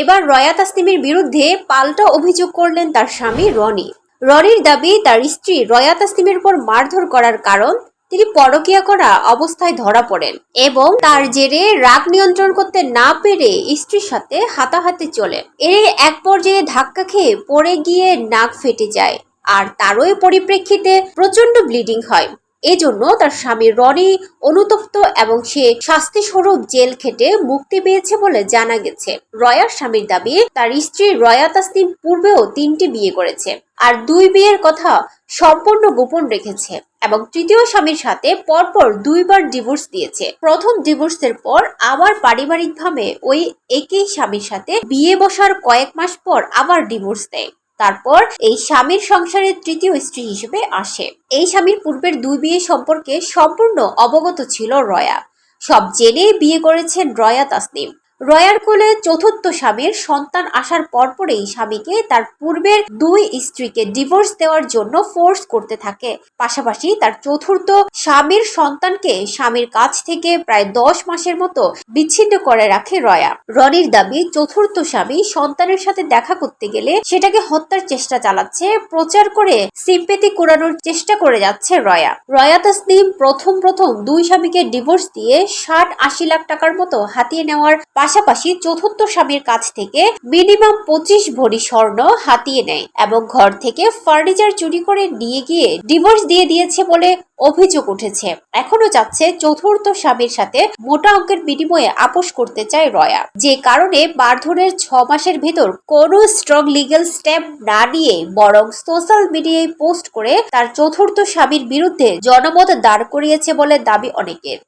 এবার রয়া তাসনিমের বিরুদ্ধে পাল্টা অভিযোগ করলেন তার স্বামী রনি। রনির দাবি, তার স্ত্রী রয়া তাসনিমের উপর মারধর করার কারণ তিনি পরকিয়া করা অবস্থায় ধরা পড়েন এবং তার জেরে রাগ নিয়ন্ত্রণ করতে না পেরে স্ত্রীর সাথে হাতাহাতি চলে। এর এক পর্যায়ে ধাক্কা খেয়ে পড়ে গিয়ে নাক ফেটে যায় আর তারই পরিপ্রেক্ষিতে প্রচণ্ড ব্লিডিং হয়। এজন্য তার স্বামী রনি অনুতপ্ত এবং সে শাস্তি স্বরূপ জেল খেটে মুক্তি পেয়েছে বলে জানা গেছে। রয়ার স্বামীর দাবি, তার স্ত্রী রয়া তাসনিম পূর্বেও তিনটি বিয়ে করেছে আর দুই বিয়ের কথা সম্পূর্ণ গোপন রেখেছে এবং তৃতীয় স্বামীর সাথে পরপর দুইবার ডিভোর্স দিয়েছে। প্রথম ডিভোর্সের পর আবার পারিবারিকভাবে ওই একই স্বামীর সাথে বিয়ে বসার কয়েক মাস পর আবার ডিভোর্স দেয়। তারপর এই স্বামীর সংসারের তৃতীয় স্ত্রী হিসেবে আসে। এই স্বামীর পূর্বের দুই বিয়ে সম্পর্কে সম্পূর্ণ অবগত ছিল রয়া। সব জেনে বিয়ে করেছেন রয়া তাসনিম। রয়ার কোলে চতুর্থ স্বামীর সন্তান আসার পরপরেই স্বামীকে তার পূর্বের দুই স্ত্রীকে ডিভোর্স দেওয়ার জন্য ফোর্স করতে থাকে। পাশাপাশি তার চতুর্থ স্বামীর সন্তানকে স্বামীর কাছ থেকে প্রায় দশ মাসের মতো বিচ্ছিন্ন করে রাখে রয়া। রনির দাবি, চতুর্থ স্বামী সন্তানের সাথে দেখা করতে গেলে সেটাকে হত্যার চেষ্টা চালাচ্ছে, প্রচার করে সিম্পেতি কুড়ানোর চেষ্টা করে যাচ্ছে রয়া। রয়া তাসনিম প্রথম প্রথম দুই স্বামীকে ডিভোর্স দিয়ে ষাট আশি লাখ টাকার মতো হাতিয়ে নেওয়ার পাশাপাশি চতুর্থ স্বামীর কাছ থেকে মিনিমাম পঁচিশ ভরি স্বর্ণ হাতিয়ে নেয় এবং ঘর থেকে ফার্নিচার চুরি করে নিয়ে গিয়ে ডিভোর্স দিয়ে দিয়েছে বলে অভিযোগ উঠেছে। এখনও চাচ্ছে চতুর্থ স্বামীর সাথে মোটা অঙ্কের বিনিময়ে আপোষ করতে চায় রয়া। যে কারণে মারধরের ছ মাসের ভেতর কোনো স্ট্রং লিগ্যাল স্টেপ না নিয়ে বরং সোশ্যাল মিডিয়ায় পোস্ট করে তার চতুর্থ স্বামীর বিরুদ্ধে জনমত দাঁড় করিয়েছে বলে দাবি অনেকের।